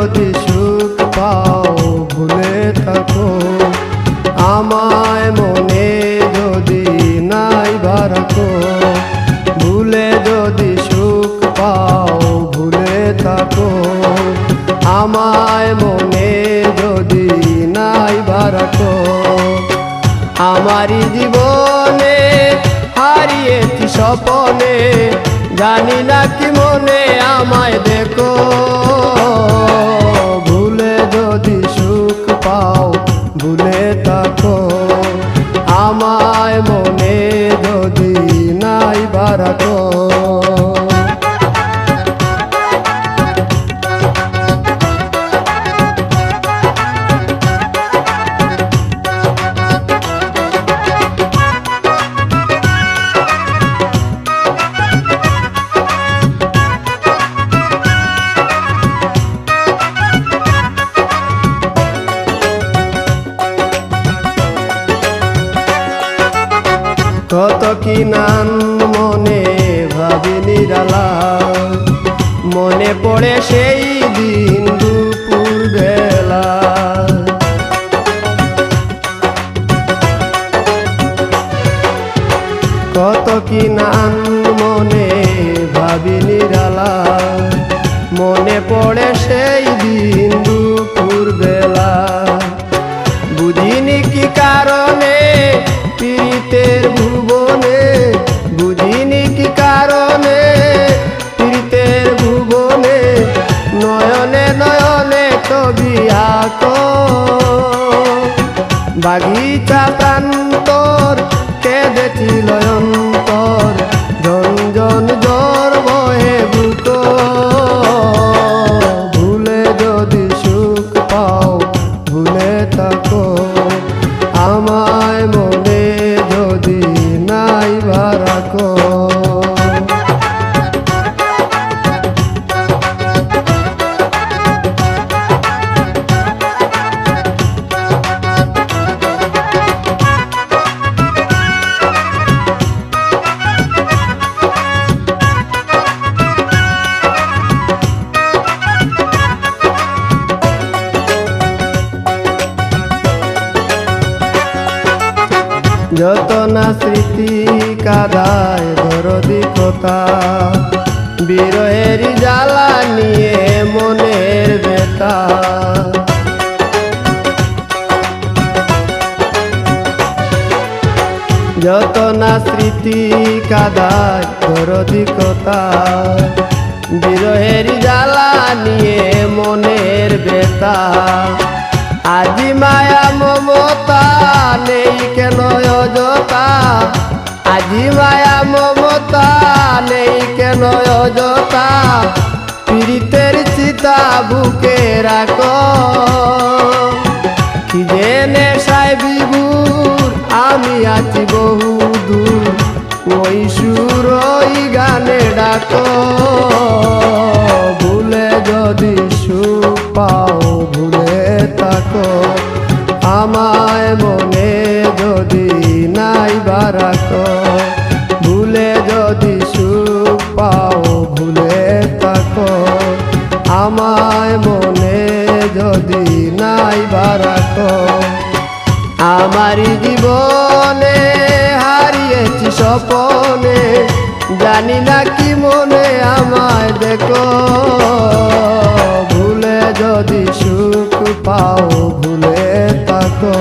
যদি সুখ পাও, ভুলে থাকো। আমায় মনে যদি নাই বারাকো ভুলে যদি সুখ পাও, ভুলে থাকো। আমায় মনে যদি নাই বারাকো আমারি জীবনে হারিয়েছি স্বপনে। জানি না কি মনে আমায় দেখো। থাকো। আমায় মনে যদি নাই বারাকো কত কি নান মনে ভাবি নিরালা। মনে পড়ে সেই দিন দুপুর বেলা। কত কি নান মনে ভাবি নিরালা। মনে পড়ে সেই বাগিচা প্রান্তর যত না স্মৃতি কাদায় দরদি কথা বিরহের জ্বালা নিয়ে মনের বেতা যত না স্মৃতি কাদায় দরদি কথা বিরহের জ্বালা নিয়ে মনের বেতা আজি মায়া মমতা নেই আজি মায়া মমতা নেই কেন অযথা? পীড়িতের চিতা বুকে রাখো। কি জেনে সাই বিভুর, আমি আছি বহু দূর ওই সুর ওই গানে ডাকো। ভুলে যদি সুখ পাও, ভুলে থাকো। আমায় মনে যদি নাই বারাকো আমার জীবনে হারিয়েছি সপনে জানি না কি মনে আমায় দেখো। ভুলে যদি সুখ পাও, ভুলে থাকো।